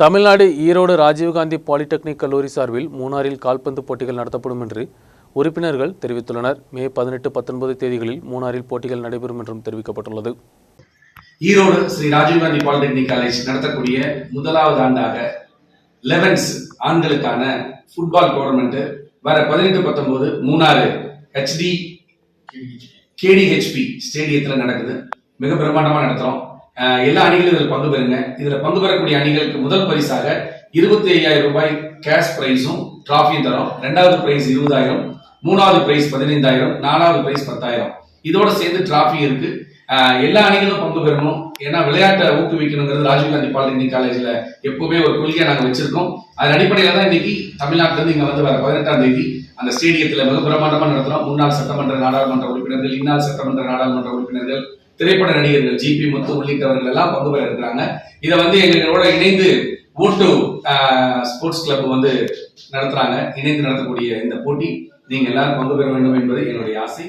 Tamil Nadu Erode Rajiv Gandhi polytechnic கல்லூரி சார்பில் மூணாரில் கால்பந்து போட்டிகள் நடத்தப்படும் என்று உறுப்பினர்கள் தெரிவித்துள்ளனர். மே பதினெட்டு பத்தொன்பது தேதிகளில் மூணாரில் போட்டிகள் நடைபெறும் என்றும் தெரிவிக்கப்பட்டுள்ளது. ஈரோடு ஸ்ரீ ராஜீவ்காந்தி பாலிடெக்னிக் காலேஜ் நடத்தக்கூடிய முதலாவது ஆண்டாக லெவன்ஸ் ஆண்களுக்கான ஃபுட்பால் டோர்னமெண்ட் வர பதினெட்டு பத்தொன்பது மூணாறு ஹெச்டி கேடிஹெச்பி ஸ்டேடியத்தில் நடக்குது. மிக பிரம்மாண்டமாக நடத்துகிறோம் எல்லா அணிகளும் இதில் பங்கு பெறுங்க. இதில் பங்கு பெறக்கூடிய அணிகளுக்கு முதல் பரிசாக இருபத்தி ஐயாயிரம் ரூபாய் கேஷ் பிரைஸும் டிராஃபியும் தரோம். ரெண்டாவது பிரைஸ் இருபதாயிரம் மூணாவது பிரைஸ் பதினைந்தாயிரம் நாலாவது பிரைஸ் பத்தாயிரம். இதோட சேர்ந்து டிராஃபி இருக்கு. எல்லா அணிகளும் பங்கு பெறணும். ஏன்னா விளையாட்டை ஊக்குவிக்கணுங்கிறது ராஜீவ்காந்தி பாலிடெக்னிக் காலேஜில் எப்பவுமே ஒரு கொள்கையை நாங்கள் வச்சிருக்கோம். அதன் அடிப்படையில் தான் இன்னைக்கு தமிழ்நாட்டிலேருந்து இங்கே வந்து வர பதினெட்டாம் தேதி அந்த ஸ்டேடியத்தில் மிக பிரமாண்டமாக நடத்துகிறோம் முன்னாள் சட்டமன்ற நாடாளுமன்ற உறுப்பினர்கள் இன்னால் சட்டமன்ற நாடாளுமன்ற உறுப்பினர்கள் திரைப்பட நடிகர்கள் ஜிபி முத்து உள்ளிட்டவர்கள் எல்லாம் பங்கு பெற இருக்கிறாங்க இதை வந்து எங்களோட இணைந்து ஓட்டு ஸ்போர்ட்ஸ் கிளப் வந்து நடத்துறாங்க. இணைந்து நடத்தக்கூடிய இந்த போட்டி நீங்க எல்லாரும் பங்கு பெற வேண்டும் என்பது என்னுடைய ஆசை.